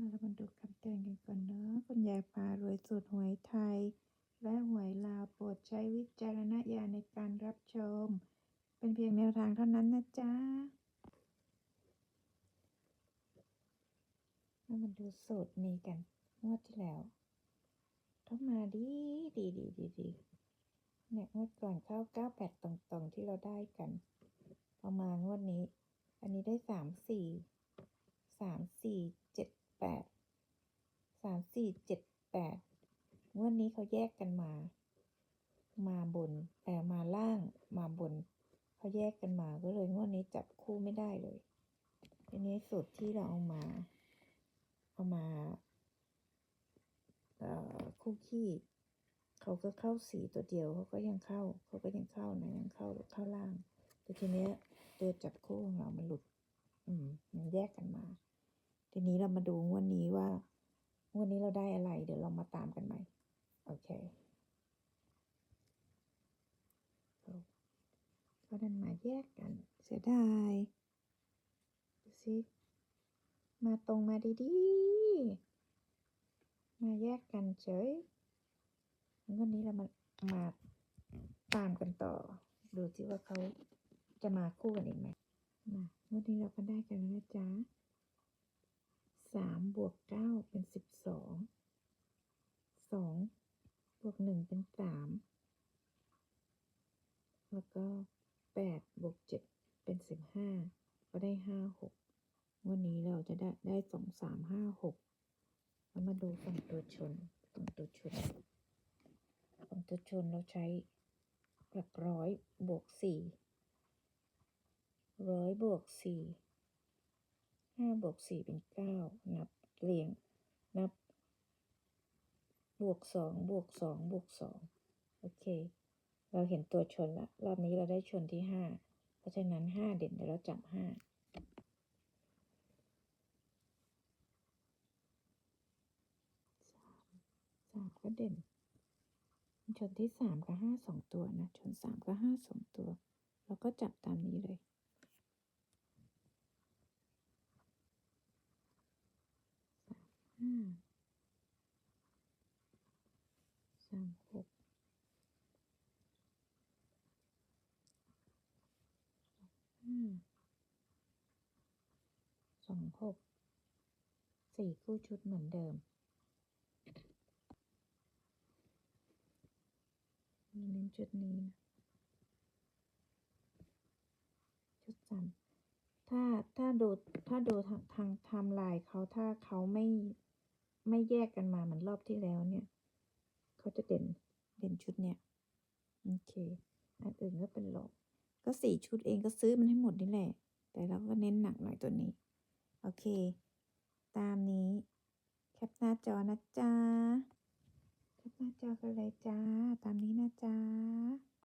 เรามาดูคำเตือนกันก่อนเนาะคุณยายพารวยสูตรหวยไทย และหวยลาวโปรดใช้วิจารณญาณในการรับชม เป็นเพียงแนวทางเท่านั้นนะจ๊ะเรามาดูสูตรนี้กันงวดที่แล้วต้องมาดีดีดีดีดีเนี่ยงวดก่อนเข้าเก้าแปดตรงๆที่เราได้กันพอมางวดนี้ อันนี้ได้สามสี่สามสี่เจ็ด แปดสามสี่เจ็ดแปดงวดนี้เขาแยกกันมา มาบนแต่มาล่างมาบนเขาแยกกันมาก็เลยงวดนี้จับคู่ไม่ได้เลยทีนี้สูตรที่เราเอามา เอามาเอ่อคู่ขี้เขาก็เข้าสีตัวเดียวเขาก็ยังเข้า เขาก็ยังเข้านะยังเข้าเข้าล่างแต่ทีเนี้ยตัวจับคู่ของเรามันหลุด อืมมันแยกกันมา ทีนี้เรามาดูงวดนี้ว่างวดนี้เราได้อะไร เดี๋ยวเรามาตามกันใหม่ โอเคก็ดันมาแยกกัน เสียดายดูสิมาตรงมาดีๆ มาแยกกันเฉยงวดนี้เรามามาตามกันต่อ ดูสิว่าเขาจะมาคู่กันอีกไหมมาวันนี้เราก็ได้กันแล้วนะจ๊ะ สามบวกเก้าเป็นสิบสองสองบวกหนึ่งเป็นสามแล้วก็แปดบวกเจ็ดเป็นสิบห้าก็ได้ห้าหกวันนี้เราจะได้ได้สองสามห้าหกแล้วมาดูฝั่งตัวชนฝั่งตัวชนฝั่งตัวชนเราใช้หลักร้อยบวกสี่ร้อยบวกสี่ ห้าบวกสี่เป็นเก้านับเรียง นับบวกสองบวกสองบวกสองโอเค เราเห็นตัวชนละ รอบนี้เราได้ชนที่ห้าเพราะฉะนั้นห้าเด่นเดี๋ยวเราจับห้าสามสามก็เด่น ชนที่สามกับห้าสองตัวนะ ชนสามกับห้าสองตัว เราก็จับตามนี้เลย ห้าสาม หกห้าสองหกสี่คู่ชุดเหมือนเดิม มีเน้นชุดนี้นะชุดจำถ้าถ้าดูถ้าดูทางทางไทม์ไลน์เขาถ้าเขาไม่ไม่แยกกันมาเหมือนรอบที่แล้วเนี่ย จะเด่นเด่นชุดเนี่ยโอเคอันอื่นก็เป็นหลอกก็สี่ชุดเองก็ซื้อมันให้หมดนี่แหละ แต่เราก็เน้นหนักหน่อยตัวนี้ โอเค ตามนี้ แคปหน้าจอนะจ๊ะแคปหน้าจอกันเลยจ้า ตามนี้นะจ๊ะ